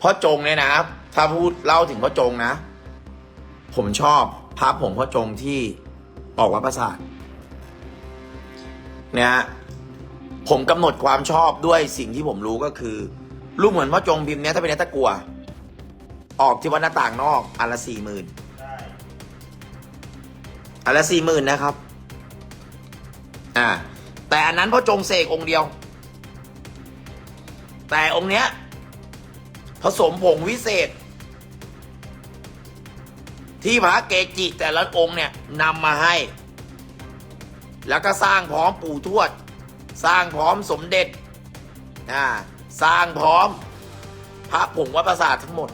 พ่อจงเนี่ยนะครับถ้าพูดเล่าถึงพ่อจงนะ ผมชอบพระผงพ่อจงที่ออกวัดประสาทเนี่ยผมกำหนดความชอบด้วยสิ่งที่ผมรู้ก็คือ รูปเหมือนพ่อจงพิมพ์เนี้ยถ้าเป็นเนื้อตะกัว ออกที่วัดหน้าต่างนอกอันละสี่หมื่นอันละสี่หมื่นนะครับ อ่า แต่อันนั้นพ่อจงเสกองค์เดียว แต่องค์เนี้ย ผสมผงวิเศษ ที่พระเกจิแต่ละองค์เนี่ยนำมาให้ แล้วก็สร้างพร้อมปู่ทวด สร้างพร้อมสมเด็จอ่าสร้างพร้อม พระผงวัดประสาททั้งหมด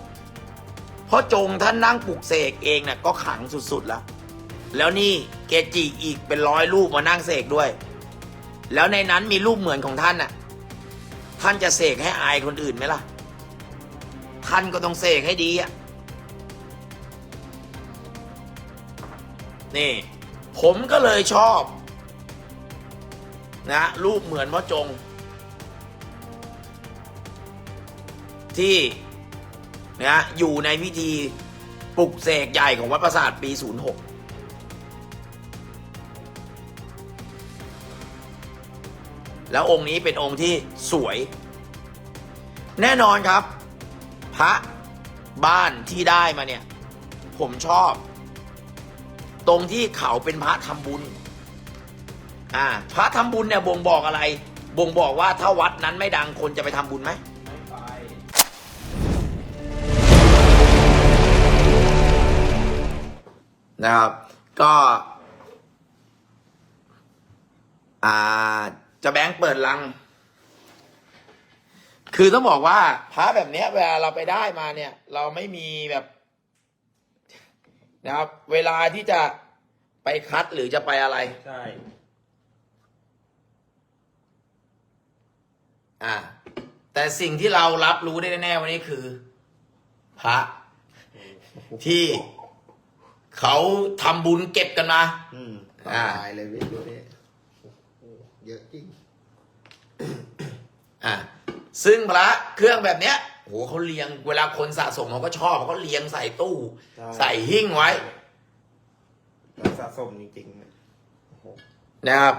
เพราะจงท่านนั่งปลุกเสกเองเนี่ยก็ขังสุดๆแล้ว แล้วนี่เกจิอีกเป็นร้อยรูปมานั่งเสกด้วย แล้วในนั้นมีรูปเหมือนของท่านน่ะ ท่านจะเสกให้อายคนอื่นไหมล่ะ ท่านก็ต้องเสกให้ดีอะนี่ ผมก็เลยชอบ นะรูปเหมือนพ่อจง ที่นะอยู่ในพิธีปลุกเสกใหญ่ของวัดประสาทปี 06แล้วองค์นี้เป็นองค์ที่สวย แน่นอนครับ พระบ้านที่ได้มาเนี่ย ผมชอบ ตรงที่เขาเป็นพระทำบุญ อ่า พระทำบุญเนี่ยบ่งบอกอะไร บ่งบอกว่าถ้าวัดนั้นไม่ดังคนจะไปทำบุญไหมนะครับ ก็อ่าจะแบงค์เปิดลัง คือต้องบอกว่าพระแบบเนี้ย เวลาเราไปได้มาเนี่ย เราไม่มีแบบนะครับ เวลาที่จะไปคัดหรือจะไปอะไร ใช่ อ่า แต่สิ่งที่เรารับรู้ได้แน่ๆวันนี้คือ พระ ที่เขาทำบุญเก็บกันมา อืมอ่าตายเลยวิดูนี่โอ้โหเยอะจริง อ่า ซึ่งพระเครื่องแบบเนี้ยโหเขาเรียงเวลาคนสะสมเขาก็ชอบเขาก็เรียงใส่ตู้ ใช่ ใส่หิ้งไว้แล้วสะสมจริงๆนะโอ้โหนะครับ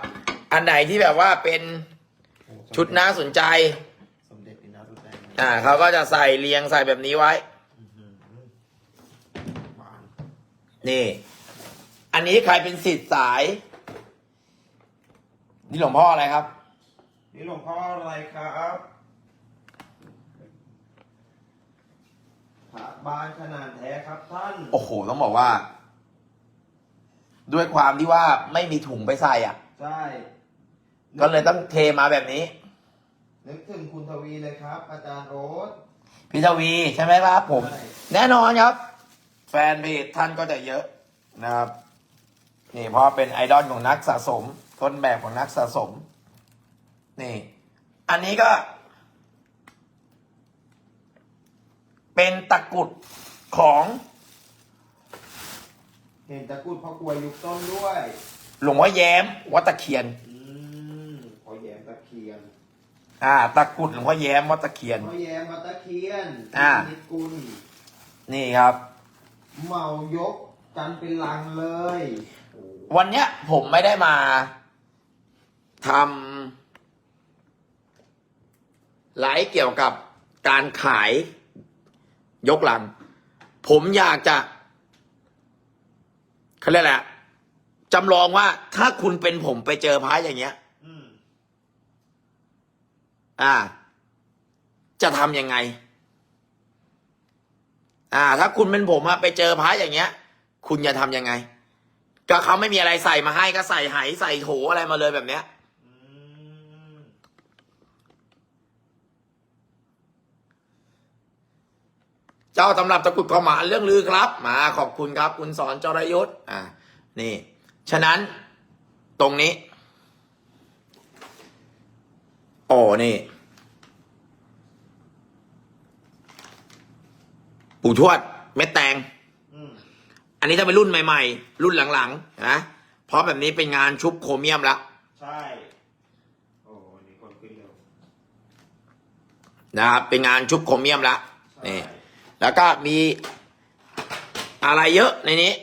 อันไหนที่แบบว่าเป็นชุดน่าสนใจ สมเด็จพระนาถแดงอ่าเขาก็จะใส่เรียงใส่แบบนี้ไว้บานนี่ อันนี้ใครเป็นสิทธิ์สาย นี่หลวงพ่ออะไรครับ นี่หลวงพ่ออะไรครับ พระ บานขนาดแท้ครับท่าน โอ้โห ต้องบอกว่า ด้วยความที่ว่าไม่มีถุงไปใส่อะ ใช่ก็เลยต้องเทมาแบบนี้ นึกถึงคุณทวีเลยครับ อาจารย์โอ๊ตพี่ทวีใช่ไหมครับผม ใช่แน่นอนครับ แฟนเพจท่านก็จะเยอะนะครับ นี่เพราะเป็นไอดอลของนักสะสม ต้นแบบของนักสะสม นี่ อันนี้ก็ เป็นตะกรุดของเห็นตะกรุดพ่อกลวยยุคต้นด้วยหลวงพ่อแย้มวัดตะเคียน อืมพ่อแย้มตะเคียนอ่า ตะกรุดหลวงพ่อแย้มวัดตะเคียน พ่อแย้มวัดตะเคียนอ่า นิดกุลนี่ครับ เหมายกกันเป็นลังเลยโอ้โหวันเนี้ยผมไม่ได้มาทำไลฟ์เกี่ยวกับการขาย ยกลัง ผมอยากจะเขาเรียกอะไรอะจำลองว่าถ้าคุณเป็นผมไปเจอพระอย่างเงี้ยอ่า จะทำยังไง อ่า ถ้าคุณเป็นผมอะไปเจอพระอย่างเงี้ย คุณจะทำยังไง ก็เขาไม่มีอะไรใส่มาให้ก็ใส่ไหใส่โถอะไรมาเลยแบบเนี้ย เจ้าตำรับตะกรุดขาวหมานเรื่องลือครับ มาขอบคุณครับ คุณสอนจรยุทธ์อ่านี่ ฉะนั้นตรงนี้ โอ้นี่ปู่ทวดเม็ดแตงอืมอันนี้ถ้าเป็นรุ่นใหม่ ๆ รุ่นหลังๆนะเพราะแบบนี้เป็นงานชุบโครเมียมแล้วใช่โอ้นี่คนขึ้นเร็วนะครับเป็นงานชุบโครเมียมแล้วนี่ แล้วก็มีอะไรเยอะในนี้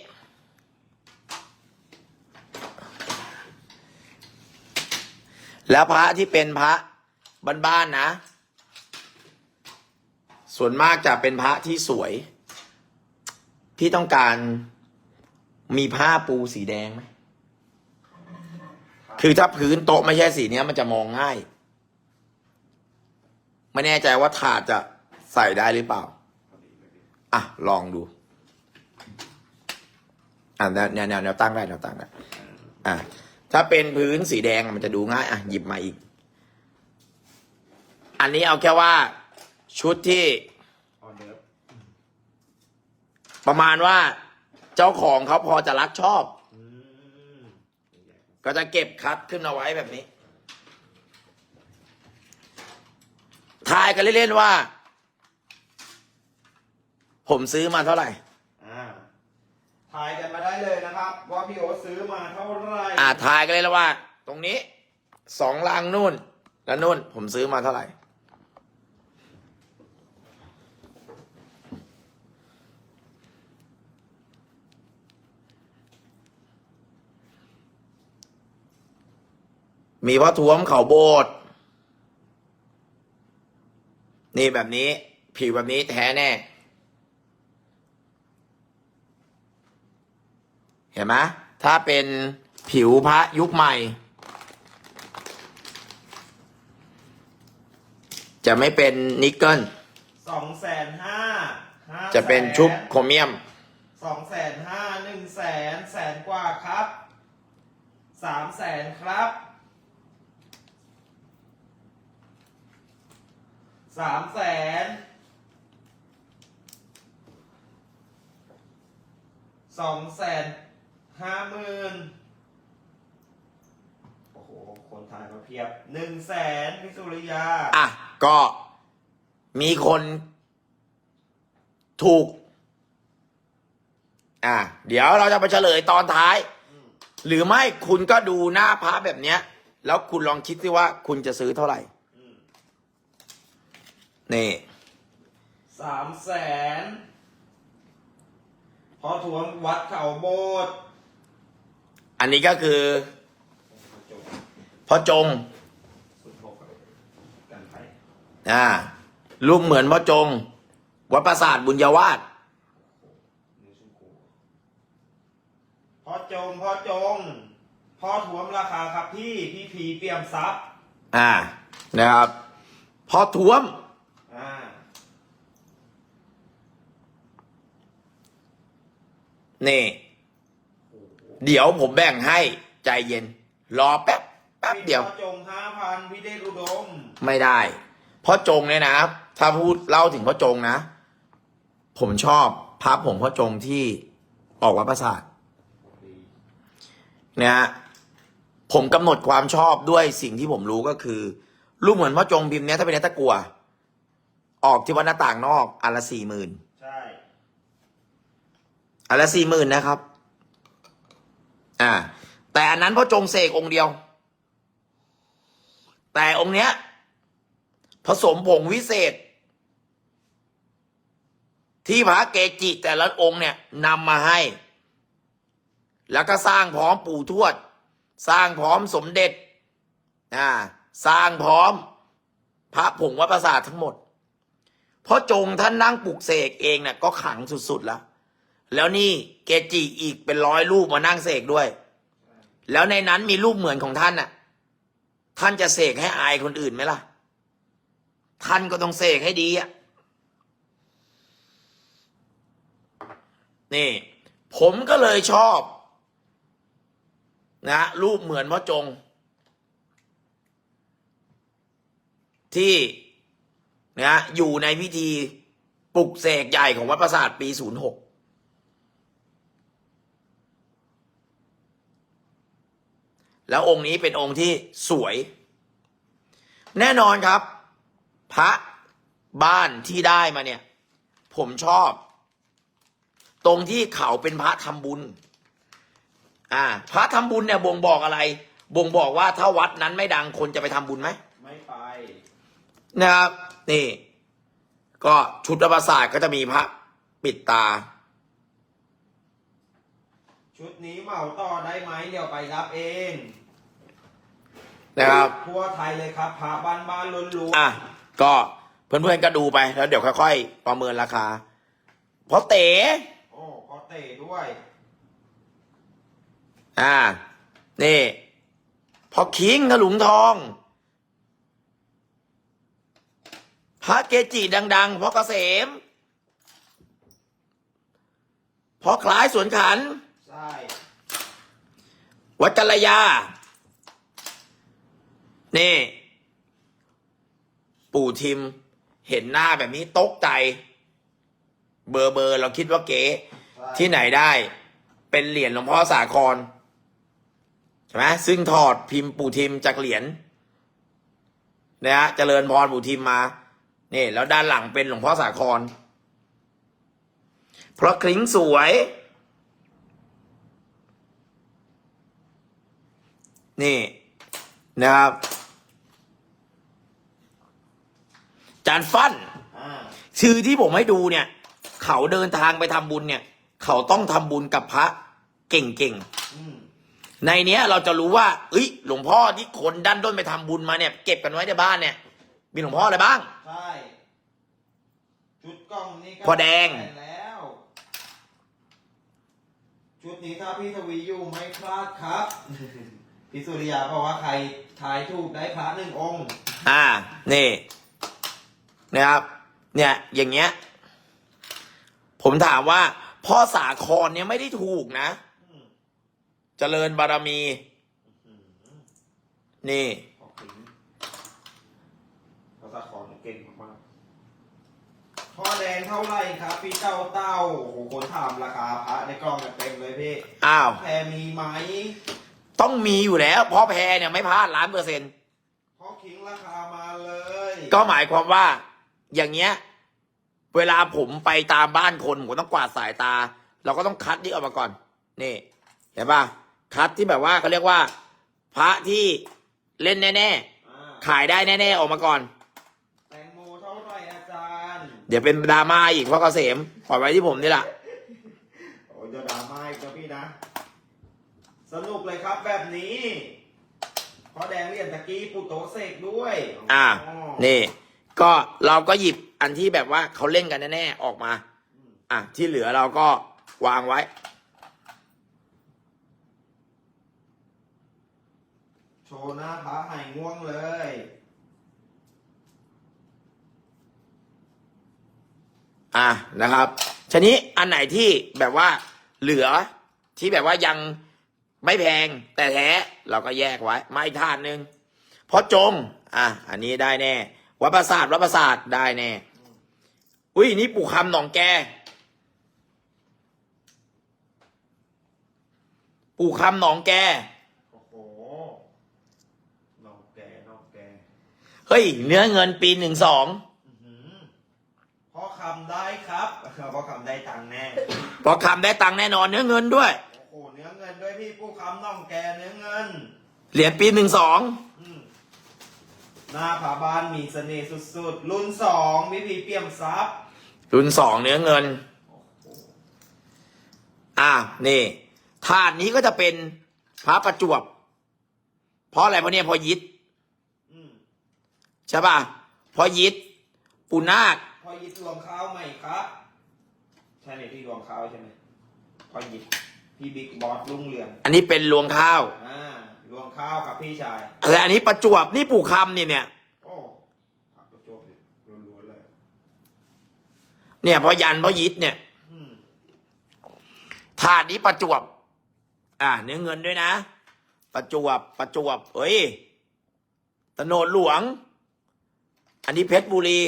แล้วพระที่เป็นพระบ้านๆนะ ส่วนมากจะเป็นพระที่สวย พี่ต้องการมีผ้าปูสีแดงไหม คือถ้าพื้นโต๊ะไม่ใช่สีเนี้ยมันจะมองง่าย ไม่แน่ใจว่าถาดจะใส่ได้หรือเปล่า อะ ลองดู อะแนวแนวแนวแนวตั้งได้แนวตั้งได้อะถ้าเป็นพื้นสีแดงอะมันจะดูง่าย อะ หยิบมาอีก อันนี้เอาแค่ว่า ชุดที่ออเดิร์ฟประมาณว่า เจ้าของเขาพอจะรักชอบอืมก็จะเก็บคัดขึ้นเอาไว้แบบนี้ ทายกันเล่นๆว่า ผมซื้อมาเท่าไหร่ อ่าทายกันมาได้เลยนะครับ ว่าพี่โอ๊ตซื้อมาเท่าไหร่อ่าทายกันเลยแล้วว่า ตรงนี้สองลังนู่น แล้วนู่น ผมซื้อมาเท่าไหร่ มีพ่อท้วมเขาโบสถ์นี่แบบนี้ ผิวแบบนี้แท้แน่ ห็นไหมถ้าเป็นผิวพระยุคใหม่ จะไม่เป็นนิกเกิลสองแสนห้าห้าจะเป็นชุบโครเมียมสองแสนห้าหนึ่งแสนแสนกว่าครับสามแสนครับสามแสนสองแสน ห้าหมื่นโอ้โห คนทายมาเพียบหนึ่งแสนพิสุริยา อะ ก็มีคนถูก อะ เดี๋ยวเราจะไปเฉลยตอนท้าย หรือไม่คุณก็ดูหน้าพระแบบเนี้ย แล้วคุณลองคิดสิว่าคุณจะซื้อเท่าไหร่อืมนี่สามแสนพอถวงวัดเขาโบสถ์ อันนี้ก็คือพ่อจงสุดหกกันไทยอ่ารูปเหมือนพ่อจง วัดประสาทบุญญาวาสนี่ชุมกูพอจงพอจงพอถวมราคาครับพี่พี่พีเปี่ยมทรัพย์อ่านะครับพ่อท้วมอ่านี่ เดี๋ยวผมแบ่งให้ใจเย็น รอแป๊บแป๊บเดียวพอจงห้าพันพี่เดชอุดมไม่ได้พ่อจงเนี่ยนะครับถ้าพูดเล่าถึงพ่อจงนะ ผมชอบพระผงพ่อจงที่ออกวัดประสาทนะฮะผมกำหนดความชอบด้วยสิ่งที่ผมรู้ก็คือ รูปเหมือนพ่อจงพิมพ์เนี้ยถ้าเป็นเนตะกัว ออกที่วัดหน้าต่างนอกอันละสี่หมื่นใช่อันละสี่หมื่นนะครับ อ่า แต่อันนั้นพ่อจงเสกองค์เดียว แต่องค์เนี้ย ผสมผงวิเศษ ที่พระเกจิแต่ละองค์เนี่ยนำมาให้ แล้วก็สร้างพร้อมปู่ทวด สร้างพร้อมสมเด็จอ่าสร้างพร้อม พระผงวัดประสาททั้งหมดเพราะจงท่านนั่งปลุกเสกเองเนี่ยก็ขังสุดๆแล้ว แล้วนี่เกจิอีกเป็นร้อยรูปมานั่งเสกด้วย แล้วในนั้นมีรูปเหมือนของท่านน่ะ ท่านจะเสกให้อายคนอื่นไหมล่ะ ท่านก็ต้องเสกให้ดีอะ นี่ ผมก็เลยชอบ นะ รูปเหมือนพ่อจง ที่นะอยู่ในพิธีปลุกเสกใหญ่ของวัดประสาทปี 06 แล้วองค์นี้เป็นองค์ที่สวย แน่นอนครับ พระบ้านที่ได้มาเนี่ย ผมชอบ ตรงที่เขาเป็นพระทำบุญ อ่า พระทำบุญเนี่ยบ่งบอกอะไร บ่งบอกว่าถ้าวัดนั้นไม่ดังคนจะไปทำบุญไหมไม่ไปนะครับ นี่ ก็ชุดประสาทาสตก็จะมีพระปิดตา ชุดนี้เหมาต่อได้ไหมเดี๋ยวไปรับเอง นะครับ ทั่วไทยเลยครับพาบ้านบ้านล้วนๆ อะ ก็เพื่อนๆก็ดูไปแล้วเดี๋ยวค่อยๆ ประเมินราคาเพราะเต๋อโอ้พอเตะด้วย อ่า นี่ พอคิงทะหลุงทอง พระเกจิดังๆ พอเกษม พอคล้ายสวนขัน ใช่ วัดกัลยา นี่ ปู่ทิม เห็นหน้าแบบนี้ตกใจ เบอร์เบอร์เราคิดว่าเก๋ที่ไหนได้ เป็นเหรียญหลวงพ่อสาครใช่ไหมซึ่งถอดพิมพ์ปู่ทิมจากเหรียญนะฮะเจริญพรปู่ทิมมานี่แล้วด้านหลังเป็นหลวงพ่อสาคร เพราะคลิ้งสวย นี่นะครับ จานฟันชื่อที่ผมให้ดูเนี่ย เขาเดินทางไปทำบุญเนี่ย เขาต้องทำบุญกับพระเก่งๆในเนี้ยเราจะรู้ว่าเอ้ยหลวงพ่อที่คนดันด้นไปทำบุญมาเนี่ย เก็บกันไว้ในบ้านเนี่ย มีหลวงพ่ออะไรบ้าง ใช่ชุดกล้องนี่ก็พอแดงแล้ว ชุดนี้ถ้าพี่ทวีอยู่ไม่พลาดครับ พี่สุริยาบอกว่าใครทายถูกได้พระหนึ่งองค์ อ่า นี่ นะครับ เนี่ยอย่างเงี้ย ผมถามว่าพ่อสาครเนี่ยไม่ได้ถูกนะเจริญบารมี นี่ของาษาเก่งมากพ่อแดงเท่าไหร่ครับพี่เจ้าเต้าโอ้โหคนถามราคาพระในกล้องกันเต็มเลยพี่อ้าวแพรมีไหมต้องมีอยู่แล้วเพราะแพรเนี่ยไม่พลาดล้านเปอร์เซ็นต์พ่อคิงราคามาเลย ก็หมายความว่า อย่างเงี้ย เวลาผมไปตามบ้านคนผมต้องกวาดสายตา เราก็ต้องคัดนี่ออกมาก่อน นี่เห็นปะคัดที่แบบว่าเขาเรียกว่า พระที่เล่นแน่ๆขายได้แน่ๆออกมาก่อน แตงโมเท่าไหร่อาจารย์เดี๋ยวเป็นดราม่าอีกเพราะเกษมปล่อยไว้ที่ผมนี่แหละโอ้จะดราม่าอีกนะพี่นะ สนุกเลยครับแบบนี้พอแดงเรียนตะกี้ปุตโตเสกด้วยอ่า นี่ ก็เราก็หยิบอันที่แบบว่าเขาเล่นกันแน่ๆออกมา อะที่เหลือเราก็วางไว้ โชว์หน้าพระหายง่วงเลย อะนะครับชนี้อันไหนที่แบบว่าเหลือที่แบบว่ายังไม่แพงแต่แท้เราก็แยกไว้ไม่ท่านหนึ่งเพราะจมอะ อันนี้ได้แน่ วัดประสาทวัดประสาทได้แน่ อุ้ยนี่ปู่คำหนองแก ปู่คำหนองแก โอ้โหนอกแกนอกแกเฮ้ย เนื้อเงินปีหนึ่งสองอื้อหืพอคำได้ครับพ่อคำได้ตังแน่ พอคำได้ตังแน่นอนเนื้อเงินด้วย โอ้โห เนื้อเงินด้วยพี่ปู่คำน่องแกเนื้อเงิน เหรียญปีหนึ่งสอง หน้าผาบ้านมีเสน่ห์สุดๆ รุ่นสองวิธีเปี่ยมซับรุ่นสองเนื้อเงิน อ่านี่ถาดนี้ก็จะเป็นพระประจวบ เพราะอะไรเพราะเนี่ยพอยิดใช่ป่ะพอยิดปุนาคพอยิดรวมข้าวไหมครับใช่ไหมที่รวมข้าวใช่ไหมพอยิดพี่บิ๊กบอสลุงเรือง อันนี้เป็นรวงข้าวอ่า รวงข้าวกับพี่ชายแต่อันนี้ประจวบนี่ปู่คำเนี่ยเนี่ยเนี่ยพอยันพอยิดเนี่ยถาดนี้ประจวบ อ่า เนื้อเงินด้วยนะ ประจวบประจวบเอ้ยตะโนดหลวง อันนี้เพชรบุรี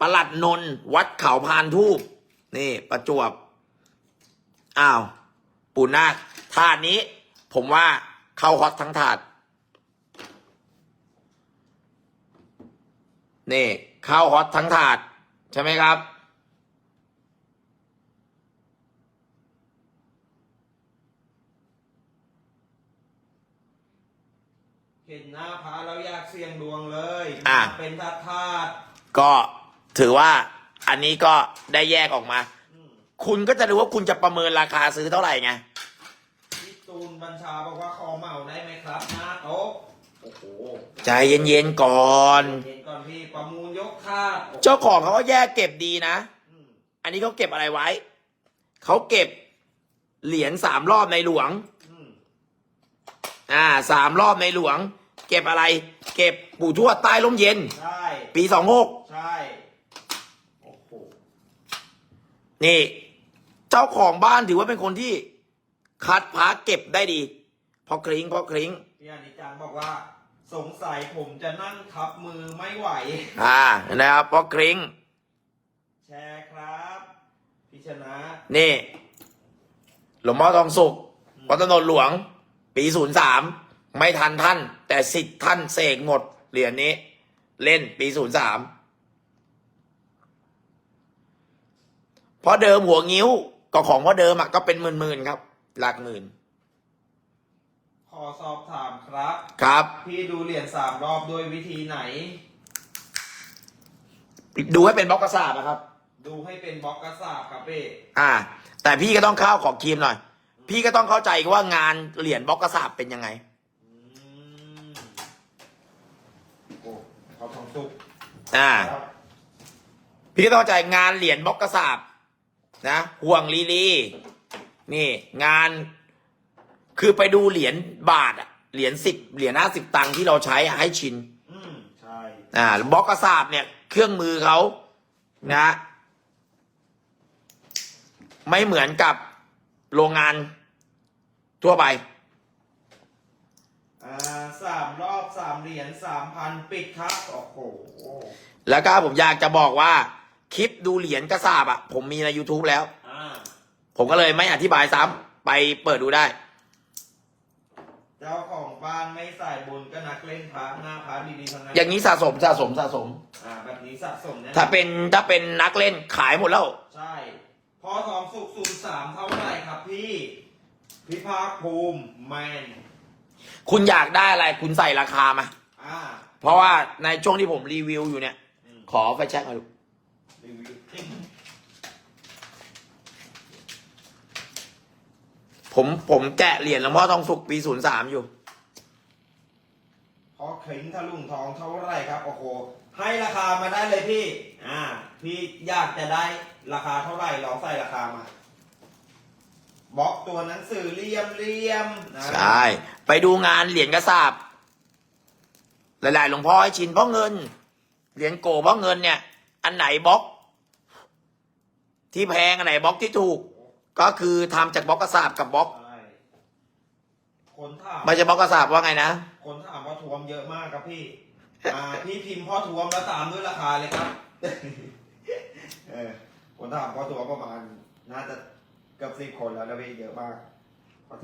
ประหลัดนนวัดเขาพานทูบนี่ประจวบอ้าว ปูนาคถาดนี้ ผมว่าเข้าฮอตทั้งถาดนี่เข้าฮอตทั้งถาด ใช่ไหมครับ เห็นหน้าพาเราอยากเสี่ยงดวงเลย อะ เป็นถาตุก็ ถือว่าอันนี้ก็ได้แยกออกมาอืมคุณก็จะรู้ว่าคุณจะประเมินราคาซื้อเท่าไหร่ไงพี่ตูนบัญชาบอกว่าคอเหมาได้ไหมครับหน้าโต๊ะโอ้โหใจเย็นๆก่อน เห็นก่อนพี่ประมูลยกคาดเจ้าของเขาก็แยกเก็บดีนะ อืมอันนี้เขาเก็บอะไรไว้ เขาเก็บเหรียญสามรอบในหลวง อืมอ่าสามรอบในหลวง เก็บอะไร เก็บปู่ทวดใต้ร่มเย็น ใช่ ปีสองหกใช่โอ้โห นี่ เจ้าของบ้านถือว่าเป็นคนที่ คัดพระเก็บได้ดีพอคลิ้งพอคลิ้งพี่อนิจังบอกว่า สงสัยผมจะนั่งทับมือไม่ไหว อ่านะครับพอคลิ้งแชร์ครับพี่ชนะ นี่หลวงพ่อทองสุขวัดถนนหลวง ปีศูนย์สามไม่ทันท่าน แต่สิทธิ์ท่านเสกหมดเหรียญนี้ เล่นปีศูนย์สาม เพราะเดิมหัวงิ้วก็ของพ่อเดิมอะก็เป็นหมื่นๆครับ หลักหมื่น ขอสอบถามครับ ครับ พี่ดูเหรียญสามรอบด้วยวิธีไหน ดูให้เป็นบล็อกกระสาบนะครับ ดูให้เป็นบล็อกกระสาบครับพี่อ่า แต่พี่ก็ต้องเข้าของครีมหน่อย พี่ก็ต้องเข้าใจว่างานเหรียญบล็อกกระสาบเป็นยังไงอืมโอ้เขาทองสุกอ่า ครับ พี่ก็ต้องเข้าใจงานเหรียญบล็อกกระสาบ นะห่วงลีลีนี่ งานคือไปดูเหรียญบาทอะเหรียญสิบเหรียญห้าสิบตังค์ที่เราใช้อะให้ชินอืมใช่อ่าบล็อกกระสาบเนี่ย เครื่องมือเขานะ ไม่เหมือนกับโรงงานทั่วไป อ่าสามรอบสามเหรียญสามพันปิดครับโอ้โห แล้วก็ผมอยากจะบอกว่า คลิปดูเหรียญกระสาบอะผมมีใน YouTube แล้ว อ่าผมก็เลยไม่อธิบายซ้ำไปเปิดดูได้ เจ้าของบ้านไม่ใส่บุญก็นักเล่นพระหน้าพระดีๆทั้งนั้นอย่างนี้สะสมสะสมสะสม อ่าแบบนี้สะสมเนี่ยถ้าเป็นถ้าเป็นนักเล่นขายหมดแล้ว ใช่ พอทองสุกศูนย์สามเท่าไหร่ครับพี่พี่ภาคภูมิแมน คุณอยากได้อะไรคุณใส่ราคามา อ่า เพราะว่าในช่วงที่ผมรีวิวอยู่เนี่ยอืมขอไฟแช็กมาดู รีวิว ผมผมแกะเหรียญหลวงพ่อทองสุกปีศูนย์สามอยู่พอเข็งทะลุงทองเท่าไหร่ครับโอ้โหให้ราคามาได้เลยพี่ อ่า พี่อยากจะได้ราคาเท่าไหร่ลองใส่ราคามาบล็อกตัวหนังสือเลี่ยมเลี่ยมๆนะใช่ไปดูงานเหรียญกระสาบหลายๆหลวงพ่อให้ชินเพราะเงิน เหรียญโกเพราะเงินเนี่ย อันไหนบล็อก ที่แพงอันไหนบล็อกที่ถูก ก็คือทำจากบล็อกกระสาบกับบล็อก ใช่คนถามไม่ใช่บล็อกกระสาบว่าไงนะ คนถามพ่อทวมเยอะมากครับพี่ อ่า พี่พิมพ์พ่อทวมแล้วตามด้วยราคาเลยครับ เออคนถามพ่อทวมประมาณ น่าจะเกือบสิบคนแล้วนะพี่เยอะมาก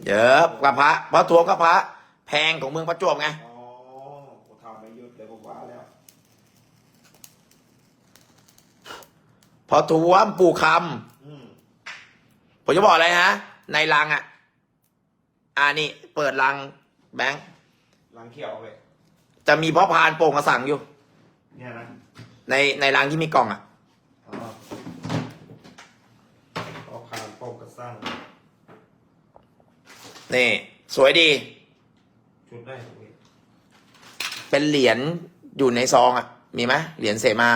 เยอะกระพระเพราะทวงกระพระ แพงของเมืองประจวบไง อ๋อผมทำไม่หยุดเลยผมว่าแล้ว พอทวมปู่คอืมำ ผมจะบอกอะไรนะในรังอะ อ่านี่ เปิดรังแบงค์ลังเขียวเลยจะมีพ่อพานโป่งกระสังอยู่ เนี่ยนะในในรังที่มีกล่องอะ อ๋อพอคานโปกกระสั่งนี่ สวยดี ชุดได้ครับพี่เป็นเหรียญอยู่ในซองอะ มีไหมเหรียญเสมา